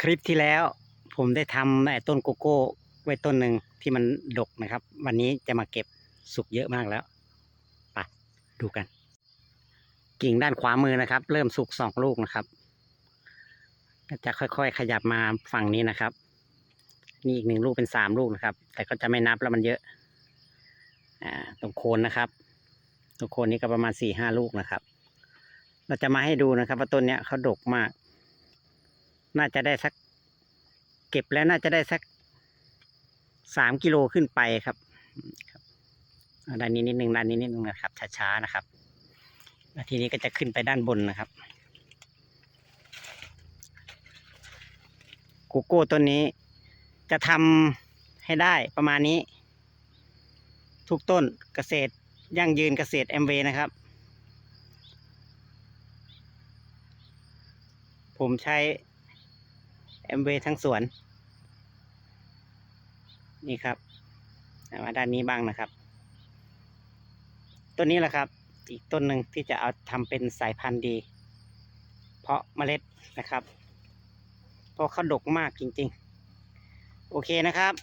คลิปที่แล้ว ผมได้ทำไอ้ต้นโกโก้ไว้ต้นหนึ่งที่มันดกนะครับ วันนี้จะมาเก็บสุกเยอะมากแล้วไปดูกัน กิ่งด้านขวามือนะครับ เริ่มสุกสองลูกนะครับ ก็จะค่อยๆ ขยับมาฝั่งนี้นะครับนี่อีกหนึ่งลูกเป็นสามลูกนะครับ แต่ก็จะไม่นับแล้วมันเยอะ อ่า ตรงโคนนะครับ ตรงโคนนี้ก็ประมาณสี่ห้าลูกนะครับ เราจะมาให้ดูนะครับ ว่าต้นเนี้ยเขาดกมาก น่าจะได้สัก เก็บแล้วน่าจะได้สักสามกิโลขึ้นไปครับด้านนี้นิดนึงด้านนี้นิดนึงนะครับช้าๆนะครับแล้วทีนี้ก็จะขึ้นไปด้านบนนะครับโกโก้ต้นนี้ จะทำให้ได้ประมาณนี้ ทุกต้นเกษตรยั่งยืนเกษตรแอมเวนะครับ ผมใช้ แอมเวทั้งสวน นี่ครับเอามาด้านนี้บ้างนะครับ ต้นนี้แหละครับ อีกต้นหนึ่งที่จะเอาทำเป็นสายพันธุ์ดี เพราะเมล็ดนะครับเพราะเขาดกมากจริง ๆ โอเคนะครับ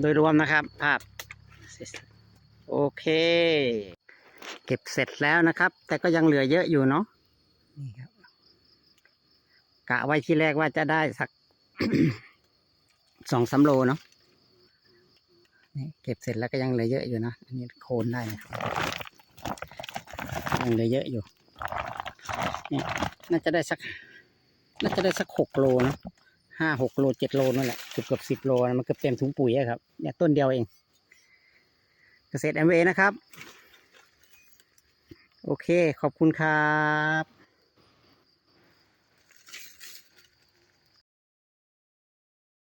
โดยรวมนะครับ ภาพ โอเค เก็บเสร็จแล้วนะครับ แต่ก็ยังเหลือเยอะอยู่เนาะนี่ครับ กะไว้ที่แรกว่าจะได้สักสองสามโลเนาะนี่เก็บเสร็จแล้วก็ยังเหลือเยอะอยู่นะ อันนี้โคนได้นะยังเหลือเยอะอยู่ นี่น่าจะได้สัก น่าจะได้สักหกโลนะห้าหกโลเจ็ดโลนั่นแหละเกือบเกือบสิบโลนะมันเกือบเต็มถุงปุ๋ยครับ เนี่ยต้นเดียวเอง เกษตรแอมเวนะครับ โอเค ขอบคุณครับ